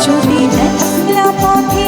যদি দেখলা পথে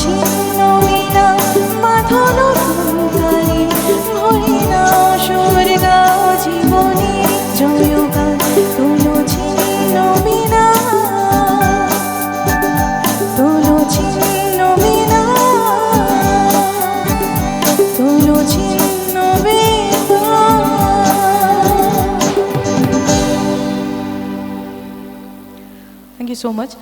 ছিন্ন মিনা বাঁধলো ফুলকালি ভরি না সুর গাও জীবনের জয়গান তোলো ছিন্ন মিনা তোলো ছিন্ন মিনা তোলো ছিন্ন Thank you so much.